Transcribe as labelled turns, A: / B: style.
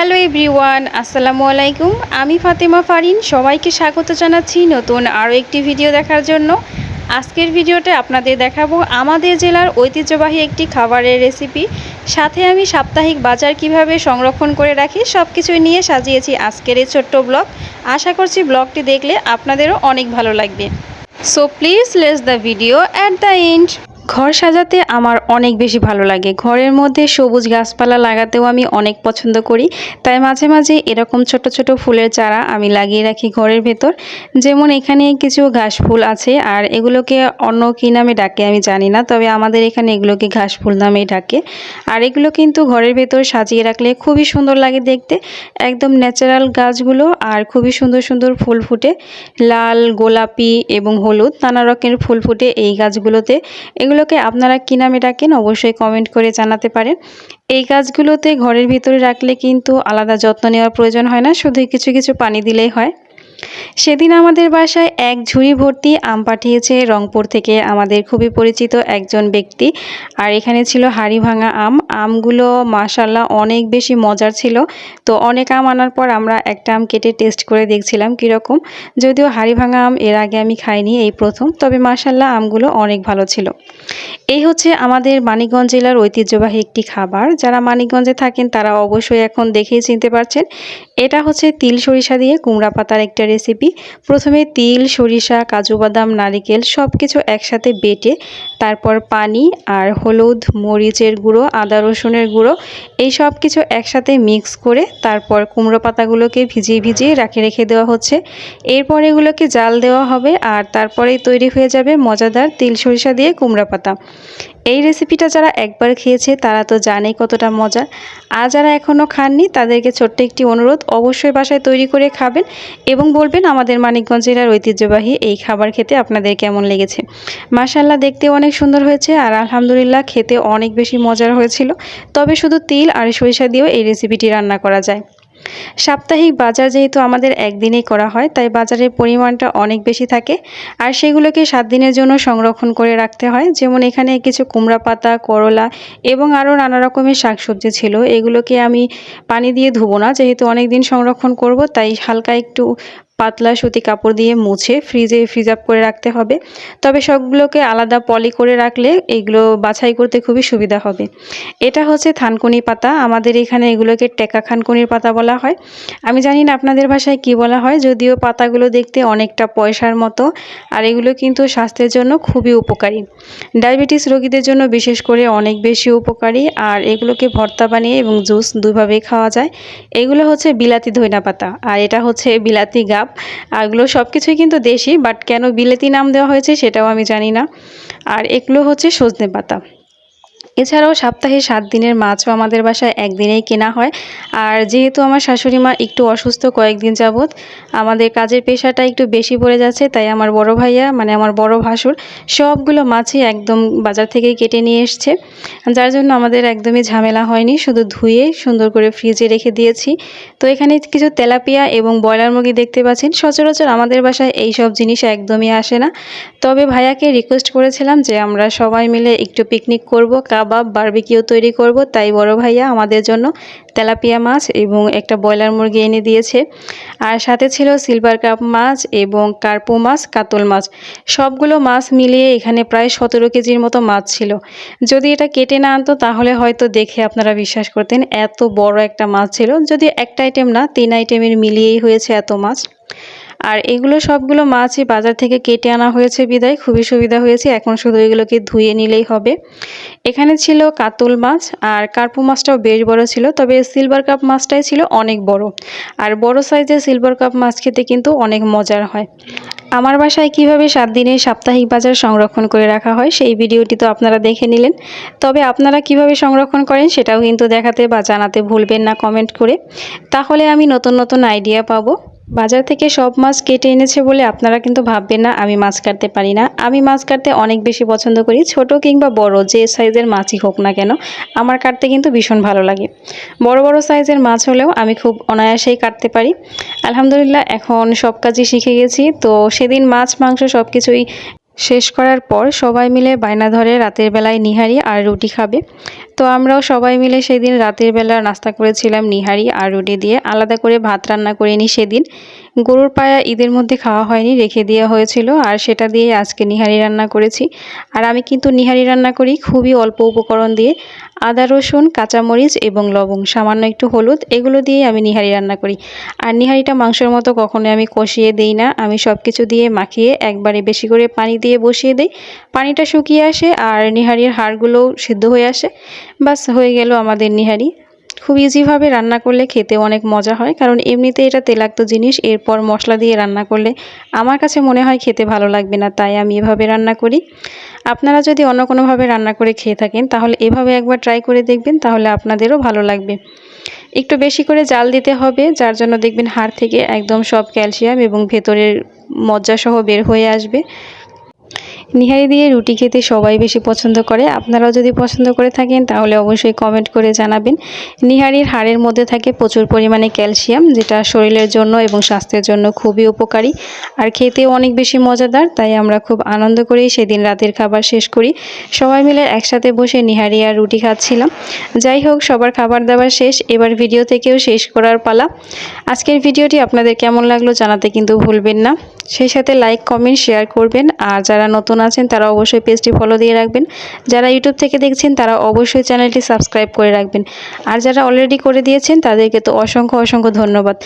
A: Hello everyone, আসসালামু আলাইকুম। আমি ফাতেমা ফারিন, সবাইকে স্বাগত জানাচ্ছি নতুন আরও একটি ভিডিও দেখার জন্য। আজকের ভিডিওতে আপনাদের দেখাবো আমাদের জেলার ঐতিহ্যবাহী একটি খাবারের রেসিপি। সাথে আমি সাপ্তাহিক বাজার কীভাবে সংরক্ষণ করে রাখি সব কিছুই নিয়ে সাজিয়েছি আজকের এই ছোট্ট ব্লগ। আশা করছি ব্লগটি দেখলে আপনাদেরও অনেক ভালো লাগবে। So please less the video at the end ঘর সাজাতে আমার অনেক বেশি ভালো লাগে। ঘরের মধ্যে সবুজ গাছপালা লাগাতেও আমি অনেক পছন্দ করি। তাই মাঝে মাঝে এরকম ছোট ছোট ফুলের চারা আমি লাগিয়ে রাখি ঘরের ভেতর। যেমন এখানে কিছু ঘাস ফুল আছে আর এগুলোকে অন্য কী নামে ডাকে আমি জানি না, তবে আমাদের এখানে এগুলোকে ঘাস ফুল নামেই ডাকে। আর এগুলো কিন্তু ঘরের ভেতর সাজিয়ে রাখলে খুবই সুন্দর লাগে দেখতে। একদম ন্যাচারাল গাছগুলো আর খুবই সুন্দর সুন্দর ফুল ফুটে। লাল, গোলাপি এবং হলুদ নানা রকমের ফুল ফুটে এই গাছগুলোতে। এগুলোকে আপনারা কী নামে ডাকেন অবশ্যই কমেন্ট করে জানাতে পারেন। এই গাছগুলোতে ঘরের ভিতরে রাখলে কিন্তু আলাদা যত্ন নেওয়ার প্রয়োজন হয় না, শুধু কিছু কিছু পানি দিলেই হয়। সেদিন আমাদের বাসায় এক ঝুড়ি ভর্তি আম পাঠিয়েছে রংপুর থেকে আমাদের খুবই পরিচিত একজন ব্যক্তি। আর এখানে ছিল হাড়ি ভাঙা আম। আমগুলো মাশাল্লাহ অনেক বেশি মজার ছিল। তো অনেক আম আনার পর আমরা একটা আম কেটে টেস্ট করে দেখছিলাম কীরকম। যদিও হাড়ি ভাঙা আম এর আগে আমি খাইনি এই প্রথম, তবে মাশাল্লাহ আমগুলো অনেক ভালো ছিল। এই হচ্ছে আমাদের মানিকগঞ্জ জেলার ঐতিহ্যবাহী একটি খাবার। যারা মানিকগঞ্জে থাকেন তারা অবশ্যই এখন দেখেই চিনতে পারছেন। এটা হচ্ছে তিল সরিষা দিয়ে কুমড়া পাতার একটা রেসিপি। প্রথমে তিল, সরিষা, কাজু বাদাম, নারিকেল সব কিছু একসাথে বেটে তারপর পানি আর হলুদ, মরিচের গুঁড়ো, আদা, রসুনের গুঁড়ো এই সব কিছু একসাথে মিক্স করে তারপর কুমড়ো পাতাগুলোকে ভিজিয়ে ভিজিয়ে রাখে রেখে দেওয়া হচ্ছে। এরপর এগুলোকে জাল দেওয়া হবে আর তারপরেই তৈরি হয়ে যাবে মজাদার তিল সরিষা দিয়ে কুমড়া পাতা। এই রেসিপিটা যারা একবার খেয়েছে, তারা তো জানেই কতটা মজা আর যারা এখনও খাননি, তাদেরকে ছোট্ট একটি অনুরোধ, অবশ্যই বাসায় তৈরি করে খাবেন এবং বলবেন আমাদের মানিকগঞ্জ জেলার ঐতিহ্যবাহী এই খাবার খেতে আপনাদের কেমন লেগেছে। মাশাল্লাহ দেখতে অনেক সুন্দর হয়েছে আর আলহামদুলিল্লাহ খেতে অনেক বেশি মজার হয়েছিল। তবে শুধু তিল আর সরিষা দিয়েও এই রেসিপিটি রান্না করা যায়। সাপ্তাহিক বাজার যেহেতু আমাদের একদিনেই করা হয়, তাই বাজারের পরিমাণটা অনেক বেশি থাকে। আর সেগুলোকে সাত দিনের জন্য সংরক্ষণ করে রাখতে হয়। যেমন এখানে কিছু কুমড়া পাতা, করলা এবং আরও নানা রকমের শাকসবজি ছিল। এগুলোকে আমি পানি দিয়ে ধুবো না, যেহেতু অনেক দিন সংরক্ষণ করব, তাই হালকা একটু পাতলা সুতি কাপড় দিয়ে মুছে ফ্রিজে ফ্রিজ আপ করে রাখতে হবে। তবে সবগুলোকে আলাদা পলি করে রাখলে এগুলো বাছাই করতে খুবই সুবিধা হবে। এটা হচ্ছে থানকুনি পাতা। আমাদের এখানে এগুলোকে টেকা খানকুনির পাতা বলা হয়। আমি জানি না আপনাদের ভাষায় কি বলা হয়, যদিও পাতাগুলো দেখতে অনেকটা পয়সার মতো। আর এগুলো কিন্তু স্বাস্থ্যের জন্য খুবই উপকারী। ডায়াবেটিস রোগীদের জন্য বিশেষ করে অনেক বেশি উপকারী। আর এগুলোকে ভর্তা বানিয়ে এবং জুস দুইভাবেই খাওয়া যায়। এগুলো হচ্ছে বিলাতি ধইনা পাতা। আর এটা হচ্ছে বিলাতি গাব। আর এগুলো সব কিছুই কিন্তু দেশি বাট কেন বিলেতি নাম দেওয়া হয়েছে সেটাও আমি জানি না। আর এগুলো হচ্ছে সজনে পাতা। এছাড়াও সপ্তাহে সাত দিনের মাছও আমাদের বাসায় একদিনেই কেনা হয়। আর যেহেতু আমার শাশুড়ি মা একটু অসুস্থ কয়েকদিন যাবৎ, আমাদের কাজের পেশাটা একটু বেশি পড়ে যাচ্ছে, তাই আমার বড় ভাইয়া মানে আমার বড় ভাসুর, সবগুলো মাছই একদম বাজার থেকেই কেটে নিয়ে এসছে। যার জন্য আমাদের একদমই ঝামেলা হয়নি, শুধু ধুয়ে সুন্দর করে ফ্রিজে রেখে দিয়েছি। তো এখানে কিছু তেলাপিয়া এবং ব্রয়লার মুরগি দেখতে পাচ্ছেন। সচরাচর আমাদের বাসায় এই সব জিনিস একদমই আসে না। তবে ভাইয়াকে রিকোয়েস্ট করেছিলাম যে আমরা সবাই মিলে একটু পিকনিক করব কাবাব বারবিকিউ তৈরি করব। তাই বড় ভাইয়া আমাদের জন্য তেলাপিয়া মাছ এবং একটা ব্রয়লার মুরগি এনে দিয়েছে। আর সাথে ছিল সিলভার কাপ মাছ এবং কার্পো মাছ, কাতল মাছ। সবগুলো মাছ মিলিয়ে এখানে প্রায় সতেরো কেজির মতো মাছ ছিল। যদি এটা কেটে না আনতো, তাহলে হয়তো দেখে আপনারা বিশ্বাস করতেন, এত বড় একটা মাছ ছিল। যদি একটা আইটেম না, তিন আইটেমের মিলিয়েই হয়েছে এত মাছ। আর এগুলো সবগুলো মাছই বাজার থেকে কেটে আনা হয়েছে বিদায়। খুবই সুবিধা হয়েছে। এখন শুধু এগুলোকে ধুয়ে নিলেই হবে। এখানে ছিল কাতল মাছ আর কার্পু মাছটাও বেশ বড় ছিল, তবে সিলভার কাপ মাছটাই ছিল অনেক বড়। আর বড় সাইজের সিলভার কাপ মাছ খেতে কিন্তু অনেক মজার হয়। আমার বাসায় কীভাবে সাত দিনের সাপ্তাহিক বাজার সংরক্ষণ করে রাখা হয়, সেই ভিডিওটি তো আপনারা দেখে নিলেন। তবে আপনারা কীভাবে সংরক্ষণ করেন, সেটাও কিন্তু দেখাতে বা জানাতে ভুলবেন না কমেন্ট করে। তাহলে আমি নতুন নতুন আইডিয়া পাবো। বাজার থেকে সব মাছ কেটে এনেছে বলে আপনারা কিন্তু ভাববেন না, আমি মাছ কাটতে পারি না। আমি মাছ কাটতে অনেক বেশি পছন্দ করি, ছোট কিংবা বড়, যে সাইজের মাছই হোক না কেন। আমার কাটতে কিন্তু ভীষণ ভালো লাগে। বড় বড় সাইজের মাছ হলেও আমি খুব অনায়াসেই কাটতে পারি। আলহামদুলিল্লাহ, এখন সব কাজই শিখে গেছি। তো সেদিন মাছ, মাংস সব কিছুই শেষ করার পর সবাই মিলে বায়না ধরে রাতের বেলায় নিহারি আর রুটি খাবে। তো আমরাও সবাই মিলে সেদিন রাতের বেলা নাস্তা করেছিলাম নিহারি আর রুটি দিয়ে। আলাদা করে ভাত রান্না করিনি সেদিন। গরুর পায়া ঈদের মধ্যে খাওয়া হয়নি, রেখে দেওয়া হয়েছিল আর সেটা দিয়ে আজকে নিহারি রান্না করেছি। আর আমি কিন্তু নিহারি রান্না করি খুবই অল্প উপকরণ দিয়ে। আদা, রসুন, কাঁচামরিচ এবং লবণ সামান্য একটু হলুদ, এগুলো দিয়ে আমি নিহারি রান্না করি। আর নিহারিটা মাংসের মতো কখনোই আমি কষিয়ে দিই না। আমি সব কিছু দিয়ে মাখিয়ে একবারে বেশি করে পানি দিয়ে বসিয়ে দিই। পানিটা শুকিয়ে আসে আর নিহারির হাড়গুলোও সিদ্ধ হয়ে আসে। বাস হয়ে গেল আমাদের নিহারি। খুব ইজিভাবে রান্না করলে খেতে অনেক মজা হয়, কারণ এমনিতে এটা তেলাক্ত জিনিস, এরপর মশলা দিয়ে রান্না করলে আমার কাছে মনে হয় খেতে ভালো লাগবে না, তাই আমি এভাবে রান্না করি। আপনারা যদি অন্য কোনোভাবে রান্না করে খেয়ে থাকেন, তাহলে এভাবে একবার ট্রাই করে দেখবেন, তাহলে আপনাদেরও ভালো লাগবে। একটু বেশি করে জাল দিতে হবে, যার জন্য দেখবেন হাড় থেকে একদম সব ক্যালসিয়াম এবং ভেতরের মজ্জাসহ বের হয়ে আসবে। নিহারি দিয়ে রুটি খেতে সবাই বেশি পছন্দ করে। আপনারাও যদি পছন্দ করে থাকেন, তাহলে অবশ্যই কমেন্ট করে জানাবেন। নিহারির হাড়ের মধ্যে থাকে প্রচুর পরিমাণে ক্যালসিয়াম, যেটা শরীরের জন্য এবং স্বাস্থ্যের জন্য খুবই উপকারী। আর খেতেও অনেক বেশি মজাদার, তাই আমরা খুব আনন্দ করেই সেদিন রাতের খাবার শেষ করি। সবাই মিলে একসাথে বসে নিহারি আর রুটি খাচ্ছিলাম। যাই হোক, সবার খাবার দাবার শেষ। এবার ভিডিও থেকেও শেষ করার পালা। আজকের ভিডিওটি আপনাদের কেমন লাগল জানাতে কিন্তু ভুলবেন না। সেই সাথে লাইক কমেন্ট শেয়ার করবেন। আর যারা নতুন আছেন, তারা অবশ্যই পেজটি ফলো দিয়ে রাখবেন। যারা ইউটিউব থেকে দেখছেন, তারা অবশ্যই চ্যানেলটি সাবস্ক্রাইব করে রাখবেন। আর যারা অলরেডি করে দিয়েছেন, তাদেরকে তো অসংখ্য অসংখ্য ধন্যবাদ।